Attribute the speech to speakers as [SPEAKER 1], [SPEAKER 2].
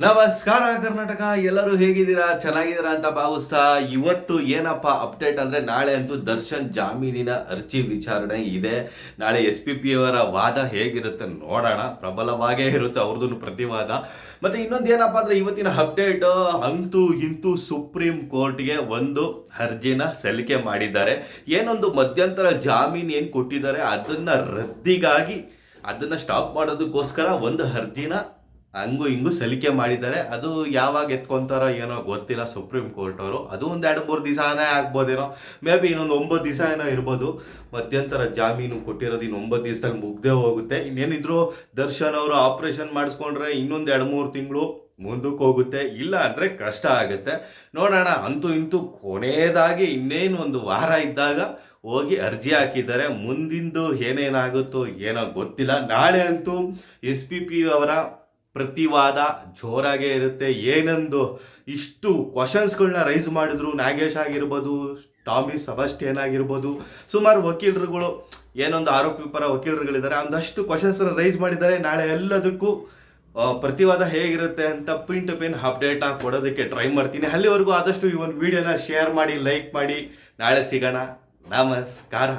[SPEAKER 1] ನಮಸ್ಕಾರ ಕರ್ನಾಟಕ, ಎಲ್ಲರೂ ಹೇಗಿದ್ದೀರಾ? ಚೆನ್ನಾಗಿದ್ದೀರಾ ಅಂತ ಭಾವಿಸ್ತಾ ಇವತ್ತು ಏನಪ್ಪ ಅಪ್ಡೇಟ್ ಅಂದ್ರೆ ನಾಳೆ ಅಂತೂ ದರ್ಶನ್ ಜಾಮೀನಿನ ಅರ್ಜಿ ವಿಚಾರಣೆ ಇದೆ. ನಾಳೆ ಎಸ್ ಪಿ ಪಿ ಅವರ ವಾದ ಹೇಗಿರುತ್ತೆ ನೋಡೋಣ. ಪ್ರಬಲವಾಗೇ ಇರುತ್ತೆ ಅವ್ರದ್ದು ಪ್ರತಿವಾದ. ಮತ್ತೆ ಇನ್ನೊಂದು ಏನಪ್ಪ ಅಂದ್ರೆ ಇವತ್ತಿನ ಅಪ್ಡೇಟ್ ಅಂತೂ ಇಂತೂ ಸುಪ್ರೀಂ ಕೋರ್ಟ್ಗೆ ಒಂದು ಅರ್ಜಿನ ಸಲ್ಲಿಕೆ ಮಾಡಿದ್ದಾರೆ. ಏನೊಂದು ಮಧ್ಯಂತರ ಜಾಮೀನು ಏನು ಕೊಟ್ಟಿದ್ದಾರೆ, ಅದನ್ನ ರದ್ದಿಗಾಗಿ, ಅದನ್ನ ಸ್ಟಾಪ್ ಮಾಡೋದಕ್ಕೋಸ್ಕರ ಒಂದು ಅರ್ಜಿನ ಹಂಗು ಹಿಂಗೂ ಸಲಿಕೆ ಮಾಡಿದ್ದಾರೆ. ಅದು ಯಾವಾಗ ಎತ್ಕೊಂತಾರೋ ಏನೋ ಗೊತ್ತಿಲ್ಲ ಸುಪ್ರೀಂ ಕೋರ್ಟ್ ಅವರು. ಅದು ಒಂದು ಎರಡು ಮೂರು ದಿವಸನೇ ಆಗ್ಬೋದೇನೋ. ಮೇ ಬಿ ಇನ್ನೊಂದು ಒಂಬತ್ತು ದಿವಸ ಏನೋ ಇರ್ಬೋದು. ಮಧ್ಯಂತರ ಜಾಮೀನು ಕೊಟ್ಟಿರೋದು ಇನ್ನು ಒಂಬತ್ತು ದಿವಸದಲ್ಲಿ ಮುಗ್ದೇ ಹೋಗುತ್ತೆ. ಇನ್ನೇನಿದ್ರು ದರ್ಶನ್ ಅವರು ಆಪರೇಷನ್ ಮಾಡಿಸ್ಕೊಂಡ್ರೆ ಇನ್ನೊಂದು ಎರಡು ಮೂರು ತಿಂಗಳು ಮುಂದಕ್ಕೆ ಹೋಗುತ್ತೆ. ಇಲ್ಲ ಅಂದರೆ ಕಷ್ಟ ಆಗುತ್ತೆ. ನೋಡೋಣ. ಅಂತೂ ಇಂತೂ ಕೊನೆಯದಾಗಿ ಇನ್ನೇನು ಒಂದು ವಾರ ಇದ್ದಾಗ ಹೋಗಿ ಅರ್ಜಿ ಹಾಕಿದ್ದಾರೆ. ಮುಂದಿಂದು ಏನೇನಾಗುತ್ತೋ ಏನೋ ಗೊತ್ತಿಲ್ಲ. ನಾಳೆ ಅಂತೂ ಎಸ್ ಪಿ ಪಿ ಅವರ ಪ್ರತಿವಾದ ಜೋರಾಗೇ ಇರುತ್ತೆ. ಏನೊಂದು ಇಷ್ಟು ಕ್ವಶನ್ಸ್ಗಳನ್ನ ರೈಸ್ ಮಾಡಿದ್ರು. ನಾಗೇಶ್ ಆಗಿರ್ಬೋದು, ಟಾಮಿ, ಸಬಸ್ಟಿಯನ್ ಆಗಿರ್ಬೋದು, ಸುಮಾರು ವಕೀಲರುಗಳು, ಏನೊಂದು ಆರೋಪಿ ಪರ ವಕೀಲರುಗಳಿದ್ದಾರೆ. ಒಂದಷ್ಟು ಕ್ವಶನ್ಸ್ನ ರೈಸ್ ಮಾಡಿದ್ದಾರೆ. ನಾಳೆ ಎಲ್ಲದಕ್ಕೂ ಪ್ರತಿವಾದ ಹೇಗಿರುತ್ತೆ ಅಂತ ಪಿನ್ ಟು ಪಿನ್ ಅಪ್ಡೇಟ್ ಆಗಿ ಕೊಡೋದಕ್ಕೆ ಟ್ರೈ ಮಾಡ್ತೀನಿ. ಅಲ್ಲಿವರೆಗೂ ಆದಷ್ಟು ಈ ಒಂದು ವಿಡಿಯೋನ ಶೇರ್ ಮಾಡಿ ಲೈಕ್ ಮಾಡಿ. ನಾಳೆ ಸಿಗೋಣ. ನಮಸ್ಕಾರ.